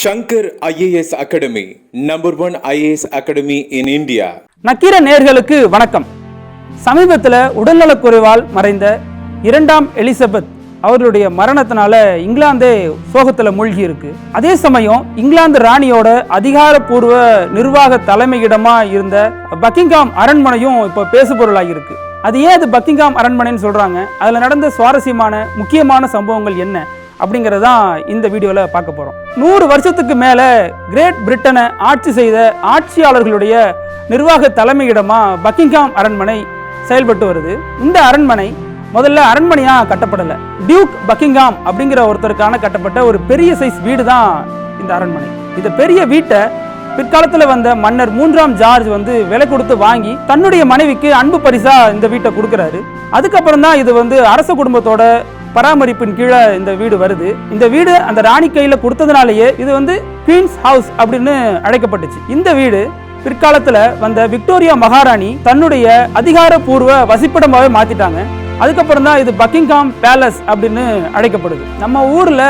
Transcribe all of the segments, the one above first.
Shankar IAS academy number one IAS academy in India Nakkeera நேர்களுக்கு வணக்கம். சமீபத்தில் உடல்நலக்குறைவால் மறைந்த இரண்டாம் எலிசபெத் அவர்களுடைய மரணத்தினால இங்கிலாந்தே சோகத்தில் மூழ்கி இருக்கு. அதே சமயம் இங்கிலாந்து ராணியோட அதிகாரப்பூர்வ நிர்வாக தலைமையிடமா இருந்த பக்கிங்காம் அரண்மனையும் இப்போ பேசுபொருளாகி இருக்கு. அது ஏன் அது பக்கிங்காம் அரண்மனைன்னு சொல்றாங்க? அதில் நடந்த சுவாரஸ்யமான முக்கியமான சம்பவங்கள் என்ன? அப்படிங்கிறது தான் இந்த வீடியோவில் பார்க்க போகிறோம் நூறு வருஷத்துக்கு மேலே கிரேட் பிரிட்டனை ஆட்சி செய்த ஆட்சியாளர்களுடைய நிர்வாக தலைமையிடமாக பக்கிங்ஹாம் அரண்மனை செயல்பட்டு வருது. இந்த அரண்மனை முதல்ல அரண்மனையாக கட்டப்படலை. டியூக் பக்கிங்ஹாம் அப்படிங்கிற ஒருத்தருக்கான கட்டப்பட்ட ஒரு பெரிய சைஸ் வீடு தான் இந்த அரண்மனை. இந்த பெரிய வீட்டை பிற்காலத்தில் வந்த மன்னர் மூன்றாம் ஜார்ஜ் வந்து விலை கொடுத்து வாங்கி தன்னுடைய மனைவிக்கு அன்பு பரிசா இந்த வீட்டை கொடுக்குறாரு. அதுக்கப்புறம் தான் இது வந்து அரச குடும்பத்தோட பராமரிப்பின் கீழே இந்த வீடு வருது. இந்த வீடு அந்த ராணி கையில் கொடுத்ததுனாலேயே இது வந்து குவீன்ஸ் ஹவுஸ் அப்படின்னு அழைக்கப்பட்டுச்சு. இந்த வீடு பிற்காலத்தில் வந்த விக்டோரியா மகாராணி தன்னுடைய அதிகாரப்பூர்வ வசிப்பிடமாகவே மாற்றிட்டாங்க அதுக்கப்புறம் தான் இது பக்கிங்காம் பேலஸ் அப்படின்னு அழைக்கப்படுது. நம்ம ஊரில்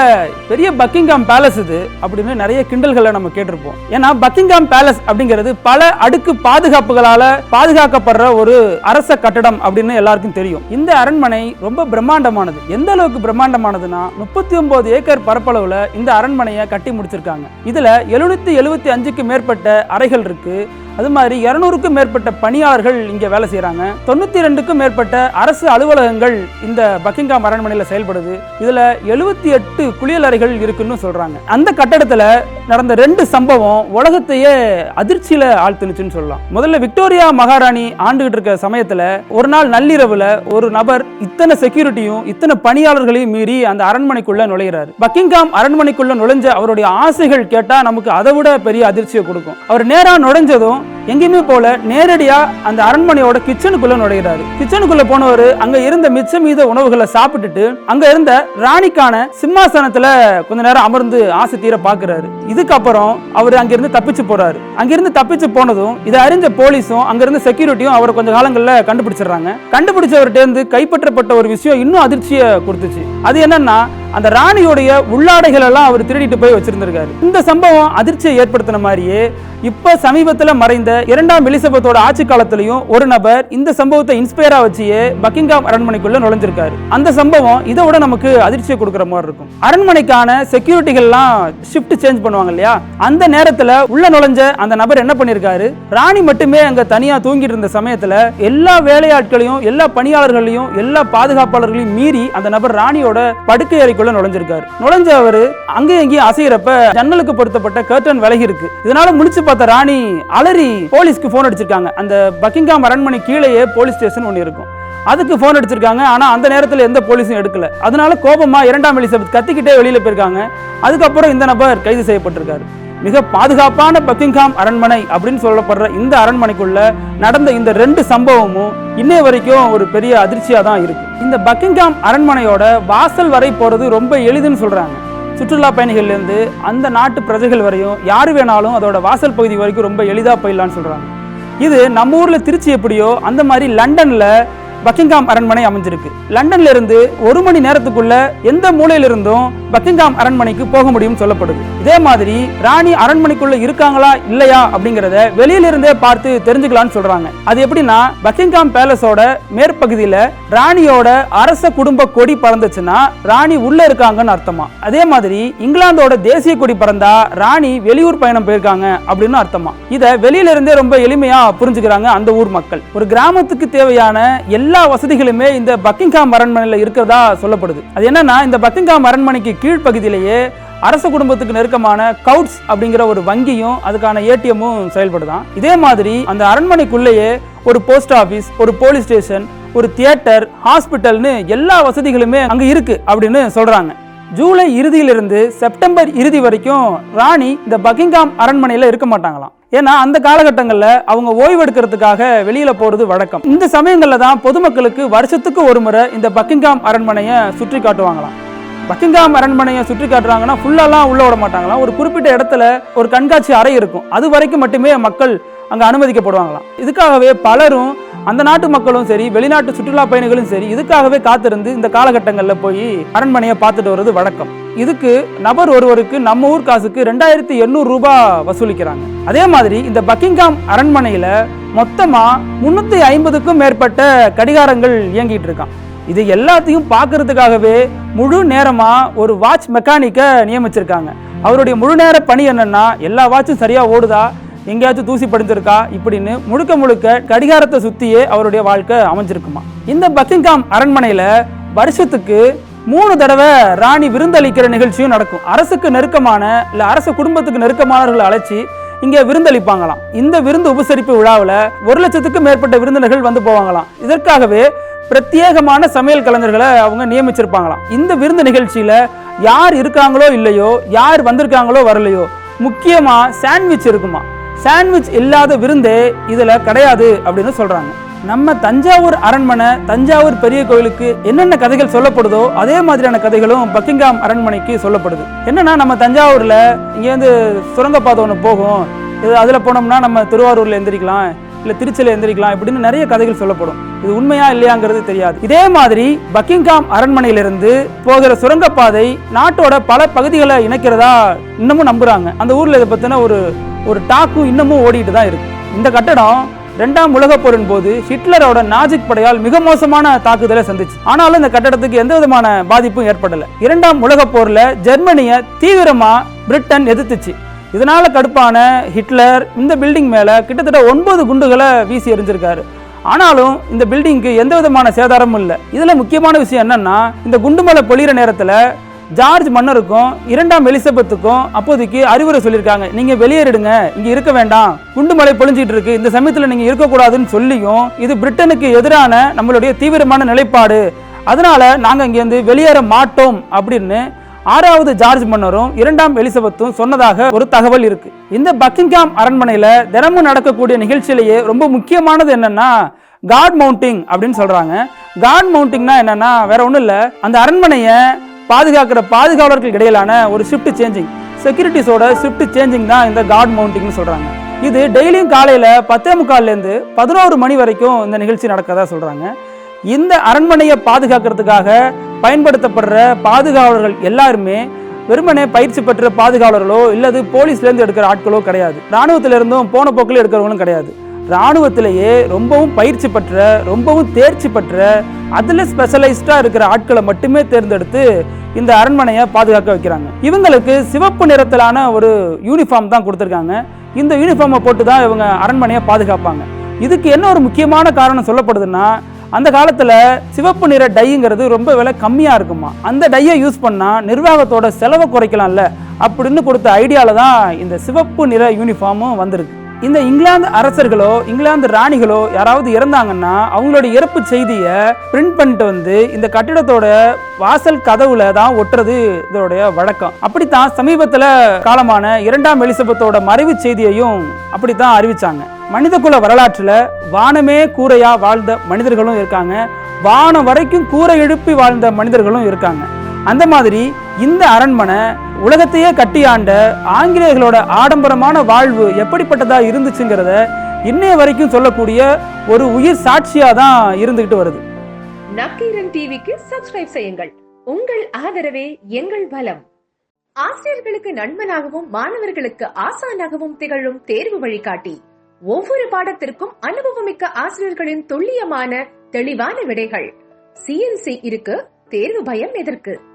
பெரிய பக்கிங்காம் பேலஸ் இது அப்படின்னு நிறைய கிண்டல்களை நம்ம கேட்டிருப்போம். ஏன்னா பக்கிங்காம் பேலஸ் அப்படிங்கிறது பல அடுக்கு பாதுகாப்புகளால் பாதுகாக்கப்படுற ஒரு அரச கட்டடம் அப்படின்னு எல்லாருக்கும் தெரியும். இந்த அரண்மனை ரொம்ப பிரம்மாண்டமானது. எந்த அளவுக்கு பிரம்மாண்டமானதுன்னா முப்பத்தி ஒன்பது ஏக்கர் பரப்பளவில் இந்த அரண்மனையை கட்டி முடிச்சிருக்காங்க. இதில் எழுநூத்தி எழுபத்தி அஞ்சுக்கு மேற்பட்ட அறைகள் இருக்கு. அது மாதிரி இருநூறுக்கும் மேற்பட்ட பணியாளர்கள் இங்க வேலை செய்கிறாங்க. தொண்ணூத்தி ரெண்டுக்கும் மேற்பட்ட அரசு அலுவலகங்கள் இந்த பக்கிங்காம் அரண்மனையில் செயல்படுது. இதுல எழுபத்தி எட்டு குளியலறைகள் இருக்குன்னு சொல்றாங்க அந்த கட்டடத்துல நடந்த ரெண்டு சம்பவம் உலகத்தையே அதிர்ச்சியில ஆழ்த்துனுச்சுன்னு சொல்லலாம். முதல்ல விக்டோரியா மகாராணி ஆண்டுகிட்டு இருக்க சமயத்துல ஒரு நாள் நள்ளிரவுல ஒரு நபர் இத்தனை செக்யூரிட்டியும் இத்தனை பணியாளர்களையும் மீறி அந்த அரண்மனைக்குள்ள நுழைகிறாரு பக்கிங்காம் அரண்மனைக்குள்ள நுழைஞ்ச அவருடைய ஆசைகள் கேட்டா நமக்கு அதை விட பெரிய அதிர்ச்சியை கொடுக்கும். அவர் நேரா நுழைஞ்சதும் எங்கேயுமே போல நேரடியா அந்த அரண்மனையோட கிச்சனுக்குள்ள நுழைகிறாரு கிச்சனுக்குள்ள போனவர் அங்க இருந்த மிச்சம் மீத உணவுகளை சாப்பிட்டுட்டு அங்க இருந்த ராணிக்கான சிம்மாசனத்துல கொஞ்ச நேரம் அமர்ந்து ஆசை தீர பாக்குறாரு. இதுக்கப்புறம் அவர் அங்கிருந்து தப்பிச்சு போறாரு. அங்கிருந்து தப்பிச்சு போனதும் இதை அறிஞ்ச போலீஸும் அங்கிருந்து செக்யூரிட்டியும் அவரை கொஞ்ச காலங்களில் கண்டுபிடிச்சிடுறாங்க. கண்டுபிடிச்சவர்கிட்ட இருந்து கைப்பற்றப்பட்ட ஒரு விஷயம் இன்னும் அதிர்ச்சியை கொடுத்துச்சு. அது என்னன்னா அந்த ராணியுடைய உள்ளாடைகள் எல்லாம் அவர் திருடிட்டு போய் வச்சிருந்திருக்காரு. இந்த சம்பவம் அதிர்ச்சியை ஏற்படுத்தின மாதிரியே இப்ப சமீபத்தில் மறைந்த இரண்டாம் எலிசபெத்தோட ஆட்சி காலத்திலையும் ஒரு நபர் இந்த சம்பவத்தை இன்ஸ்பயரா வச்சியே பக்கிங்காம் அரண்மனைக்குள்ள நுழைஞ்சிருக்காரு. அந்த சம்பவம் இதை விட நமக்கு அதிர்ச்சியை கொடுக்குற மாதிரி இருக்கும். அரண்மனைக்கான செக்யூரிட்டிகள்லாம் ஷிஃப்ட் சேஞ்ச் பண்ணுவாங்க இல்லையா? அந்த நேரத்துல உள்ள நுழைஞ்ச அந்த நபர் என்ன பண்ணிருக்காரு? ராணி மட்டுமே அங்க தனியா தூங்கிட்டு இருந்த சமயத்துல எல்லா வேலையாட்களையும் எல்லா பணியாளர்களையும் எல்லா பாதுகாப்பாளர்களையும் மீறி அந்த நபர் ராணியோட படுக்கை வீட்டுக்குள்ள நுழைஞ்சிருக்காரு. நுழைஞ்ச அவரு அங்கேயும் இங்கேயும் அசைகிறப்ப ஜன்னலுக்கு பொருத்தப்பட்ட கர்டன் விலகி இருக்கு இதனால முடிச்சு பார்த்த ராணி அலறி போலீஸ்க்கு போன் அடிச்சிருக்காங்க. அந்த பக்கிங்காம் அரண்மனை கீழேயே போலீஸ் ஸ்டேஷன் ஒன்று இருக்கும். அதுக்கு ஃபோன் அடிச்சிருக்காங்க. ஆனா அந்த நேரத்தில் எந்த போலீஸும் எடுக்கல. அதனால கோபமா இரண்டாம் எலிசபெத் கத்திக்கிட்டே வெளியில போயிருக்காங்க. அதுக்கப்புறம் இந்த நபர் கைது செய்யப்பட்டிருக்காரு. மிக பாதுகாப்பான பக்கிங்ஹாம் அரண்மனை அப்படின்னு சொல்லப்படுற இந்த அரண்மனைக்குள்ள நடந்த இந்த ரெண்டு சம்பவமும் இன்னை வரைக்கும் ஒரு பெரிய அதிர்ச்சியாக தான் இருக்கு. இந்த பக்கிங்ஹாம் அரண்மனையோட வாசல் வரை போறது ரொம்ப எளிதுன்னு சொல்றாங்க. சுற்றுலா பயணிகள்லேருந்து அந்த நாட்டு பிரஜைகள் வரையும் யார் வேணாலும் அதோட வாசல் பகுதி வரைக்கும் ரொம்ப எளிதாக போயிடலான்னு சொல்கிறாங்க இது நம்ம ஊரில் திருச்சி எப்படியோ அந்த மாதிரி லண்டனில் பக்கிங்காம் அரண்மனை அமைஞ்சிருக்கு. லண்டன்ல இருந்து ஒரு மணி நேரத்துக்குள்ள எந்த மூலையிலிருந்தும் பக்கிங்காம் அரண்மனைக்கு போக முடியும் சொல்லப்படுது. இதே மாதிரி ராணி அரண்மனைக்குள்ள இருக்காங்களா இல்லையா அப்படிங்கறத வெளியிலிருந்தே பார்த்து தெரிஞ்சுக்கலாம்னு சொல்றாங்க. அது எப்படின்னா பக்கிங்காம் பேலஸோட மேற்பகுதியில ராணியோட அரச குடும்ப கொடி பறந்துச்சுன்னா ராணி உள்ள இருக்காங்கன்னு அர்த்தமா. அதே மாதிரி இங்கிலாந்தோட தேசிய கொடி பறந்தா ராணி வெளியூர் பயணம் போயிருக்காங்க அப்படின்னு அர்த்தமா. இத வெளியில இருந்தே ரொம்ப எளிமையா புரிஞ்சுக்கிறாங்க அந்த ஊர் மக்கள். ஒரு கிராமத்துக்கு தேவையான எல்லா எல்லா வசதிகளுமே இந்த பக்கிங்காம் அரண்மனையில் இருக்கிறதா சொல்லப்படுது. அது என்னன்னா இந்த பக்கிங்காம் அரண்மனைக்கு கீழ்ப்பகுதியிலேயே அரச குடும்பத்துக்கு நெருக்கமான கவுட்ஸ் அப்படிங்கிற ஒரு வங்கியும் அதுக்கான ஏடிஎம்மும் செயல்படுதான். இதே மாதிரி அந்த அரண்மனைக்குள்ளேயே ஒரு போஸ்ட் ஆபீஸ் ஒரு போலீஸ் ஸ்டேஷன் ஒரு தியேட்டர் ஹாஸ்பிட்டல்னு எல்லா வசதிகளுமே அங்கே இருக்கு அப்படின்னு சொல்றாங்க. ஜூலை இறுதியிலிருந்து செப்டம்பர் இறுதி வரைக்கும் ராணி இந்த பக்கிங்காம் அரண்மனையில் இருக்க மாட்டாங்களாம். ஏன்னா அந்த காலகட்டங்களில் அவங்க ஓய்வெடுக்கிறதுக்காக வெளியில் போகிறது வழக்கம். இந்த சமயங்களில் தான் பொதுமக்களுக்கு வருஷத்துக்கு ஒரு முறை இந்த பக்கிங்காம் அரண்மனையை சுற்றி காட்டுவாங்களாம். பக்கிங்காம் அரண்மனையை சுற்றி காட்டுறாங்கன்னா ஃபுல்லாலாம் உள்ள விட மாட்டாங்களாம். ஒரு குறிப்பிட்ட இடத்துல ஒரு கண்காட்சி அறை இருக்கும். அது வரைக்கும் மட்டுமே மக்கள் அங்கே அனுமதிக்கப்படுவாங்களாம். இதுக்காகவே பலரும் அந்த நாட்டு மக்களும் சரி வெளிநாட்டு சுற்றுலா பயணிகளும் சரி இதுக்காகவே காத்திருந்து இந்த காலகட்டங்களில் போய் அரண்மனையை பார்த்துட்டு வர்றது வழக்கம். இதுக்கு நபர் ஒருவருக்கு நம்ம ஊர் காசுக்கு ரெண்டாயிரத்தி எண்ணூறு ரூபாய் வசூலிக்கிறாங்க. அதே மாதிரி இந்த பக்கிங்காம் அரண்மனையில் மொத்தமாக முந்நூற்றி ஐம்பதுக்கும் மேற்பட்ட கடிகாரங்கள் இயங்கிட்டு இருக்கான் இது எல்லாத்தையும் பார்க்கறதுக்காகவே முழு நேரமாக ஒரு வாட்ச் மெக்கானிக்கை நியமிச்சிருக்காங்க. அவருடைய முழு நேர பணி என்னன்னா எல்லா வாட்சும் சரியாக ஓடுதா எங்கேயாச்சும் தூசி படிஞ்சிருக்கா? இப்படின்னு முழுக்க முழுக்க கடிகாரத்தை சுற்றியே அவருடைய வாழ்க்கை அமைஞ்சிருக்குமா? இந்த பக்கிங்காம் அரண்மனையில் வருஷத்துக்கு மூணு தடவை ராணி விருந்தளிக்கிற நிகழ்ச்சியும் நடக்கும். அரசுக்கு நெருக்கமான இல்லை அரசு குடும்பத்துக்கு நெருக்கமானவர்களை அழைச்சி இங்கே விருந்தளிப்பாங்களாம் இந்த விருந்து உபசரிப்பு விழாவில் ஒரு லட்சத்துக்கு மேற்பட்ட விருந்தினர்கள் வந்து போவாங்களாம். இதற்காகவே பிரத்யேகமான சமையல் கலைஞர்களை அவங்க நியமிச்சிருப்பாங்களாம். இந்த விருந்து நிகழ்ச்சியில் யார் இருக்காங்களோ இல்லையோ யார் வந்திருக்காங்களோ வரலையோ முக்கியமாக சாண்ட்விச் இருக்குமா? சாண்ட்விச் இல்லாத விருந்தே இதில் கிடையாது அப்படின்னு சொல்கிறாங்க நம்ம தஞ்சாவூர் அரண்மனை தஞ்சாவூர் பெரிய கோயிலுக்கு என்னென்ன கதைகள் சொல்லப்படுதோ அதே மாதிரியான கதைகளும் பக்கிங்காம் அரண்மனைக்கு சொல்லப்படுது. என்னன்னா நம்ம தஞ்சாவூரில் இங்கேருந்து சுரங்கப்பாதை ஒன்று போகும். இது அதில் போனோம்னா நம்ம திருவாரூரில் எந்திரிக்கலாம் இல்லை திருச்சியில் எந்திரிக்கலாம் இப்படின்னு நிறைய கதைகள் சொல்லப்படும். இது உண்மையா இல்லையாங்கிறது தெரியாது. இதே மாதிரி பக்கிங்காம் அரண்மனையிலிருந்து போகிற சுரங்கப்பாதை நாட்டோட பல பகுதிகளை இணைக்கிறதா இன்னமும் நம்புறாங்க. அந்த ஊரில் இதை பற்றின ஒரு ஒரு டாக்கும் இன்னமும் ஓடிட்டு தான் இருக்கு. இந்த கட்டடம் ரெண்டாம் உலகப் போரின் போது ஹிட்லரோட நாஜிக் படையால் மிக மோசமான தாக்குதலை சந்திச்சு. ஆனாலும் இந்த கட்டடத்துக்கு எந்த விதமான பாதிப்பும் ஏற்படல. இரண்டாம் உலகப் போர்ல ஜெர்மனிய தீவிரமா பிரிட்டன் எதிர்த்துச்சு. இதனால கடுப்பான ஹிட்லர் இந்த பில்டிங் மேல கிட்டத்தட்ட ஒன்பது குண்டுகளை வீசி எறிஞ்சிருக்காரு. ஆனாலும் இந்த பில்டிங்க்கு எந்த விதமான சேதாரமும் இல்லை. இதுல முக்கியமான விஷயம் என்னன்னா இந்த குண்டுமலை பொழியிற நேரத்துல ஜார்ஜ் மன்னருக்கும் இரண்டாம் எலிசபெத்துக்கும் அப்போதைக்கு அறிவுரை சொல்லியிருக்காங்க. நீங்க வெளியேறிடுங்க. இங்க இருக்க வேண்டாம். குண்டுமலை பொழிஞ்சிட்டு இருக்கு. இந்த சமயத்தில் நீங்க இருக்கக்கூடாதுன்னு சொல்லியும் இது பிரிட்டனுக்கு எதிரான நம்மளுடைய தீவிரமான நிலைப்பாடு. அதனால நாங்கள் இங்கேருந்து வெளியேற மாட்டோம் அப்படின்னு ஆறாவது ஜார்ஜ் மன்னரும் இரண்டாம் எலிசபெத்தும் சொன்னதாக ஒரு தகவல் இருக்கு. இந்த பக்கிங்காம் அரண்மனையில தினமும் நடக்கக்கூடிய நிகழ்ச்சியிலேயே ரொம்ப முக்கியமானது என்னன்னா காட் மவுண்டிங் அப்படின்னு சொல்றாங்க. காட் மவுண்டிங்னா என்னன்னா வேற ஒன்றும் இல்லை. அந்த அரண்மனையை பாதுகாக்கிற பாதுகாவலர்களுக்கு இடையிலான ஒரு ஷிஃப்ட் சேஞ்சிங் செக்யூரிட்டிஸோட ஷிஃப்ட் சேஞ்சிங் தான் இந்த காட் மவுண்டிங்னு சொல்கிறாங்க இது டெய்லியும் காலையில் பத்தே முக்கால்லேருந்து பதினோரு மணி வரைக்கும் இந்த நிகழ்ச்சி நடக்கிறதா சொல்கிறாங்க இந்த அரண்மனையை பாதுகாக்கிறதுக்காக பயன்படுத்தப்படுற பாதுகாவலர்கள் எல்லாருமே வெறுமனே பயிற்சி பெற்ற பாதுகாவலர்களோ இல்லது போலீஸ்லேருந்து எடுக்கிற ஆட்களோ கிடையாது. இராணுவத்திலிருந்தும் போன போக்கில் எடுக்கிறவங்களும் கிடையாது. ராணுவத்திலேயே ரொம்பவும் பயிற்சி பெற்ற ரொம்பவும் தேர்ச்சி பெற்ற அதில் ஸ்பெஷலைஸ்டாக இருக்கிற ஆட்களை மட்டுமே தேர்ந்தெடுத்து இந்த அரண்மனையை பாதுகாக்க வைக்கிறாங்க. இவங்களுக்கு சிவப்பு நிறத்திலான ஒரு யூனிஃபார்ம் தான் கொடுத்துருக்காங்க. இந்த யூனிஃபார்மை போட்டு தான் இவங்க அரண்மனையை பாதுகாப்பாங்க. இதுக்கு என்ன ஒரு முக்கியமான காரணம் சொல்லப்படுதுன்னா அந்த காலத்தில் சிவப்பு நிற டைங்கிறது ரொம்ப விலை கம்மியாக இருக்குமா? அந்த டையை யூஸ் பண்ணால் நிர்வாகத்தோட செலவை குறைக்கலாம்ல அப்படின்னு கொடுத்த ஐடியாவில் தான் இந்த சிவப்பு நிற யூனிஃபார்மும் வந்திருக்கு. இந்த இங்கிலாந்து அரசர்களோ இங்கிலாந்து ராணிகளோ யாராவது இறந்தாங்கன்னா அவங்களோட இறப்பு செய்தியை பிரிண்ட் பண்ணிட்டு வந்து இந்த கட்டிடத்தோட வாசல் கதவுல தான் ஒட்டுறது இதோடைய வழக்கம். அப்படித்தான் சமீபத்தில் காலமான இரண்டாம் எலிசபெத்தோட மறைவு செய்தியையும் அப்படித்தான் அறிவிச்சாங்க. மனிதகுல வரலாற்றில் வானமே கூரையா வாழ்ந்த மனிதர்களும் இருக்காங்க. வானம் வரைக்கும் கூரை எழுப்பி வாழ்ந்த மனிதர்களும் இருக்காங்க. அந்த மாதிரி இந்த அரண்மனை உலகத்தையே கட்டியாண்ட ஆங்கிலேயர்களோட ஆடம்பரமான வாழ்வு எப்படிப்பட்டதாக இருந்துச்சுங்கிறத இன்னைய வரைக்கும் சொல்லக்கூடிய ஒரு உயிர் சாட்சியாக தான் இருந்துகிட்டு வருது. நக்கீரன் டிவிக்கு சப்ஸ்கிரைப் செய்யுங்கள். உங்கள் ஆதரவே எங்கள் பலம். ஆசிரியர்களுக்கு நண்பனாகவும் மாணவர்களுக்கு ஆசானாகவும் திகழும் தேர்வு வழிகாட்டி. ஒவ்வொரு பாடத்திற்கும் அனுபவமிக்க ஆசிரியர்களின் துல்லியமான தெளிவான விடைகள். சிஎன்சி இருக்கு தேர்வு பயம் எதற்கு?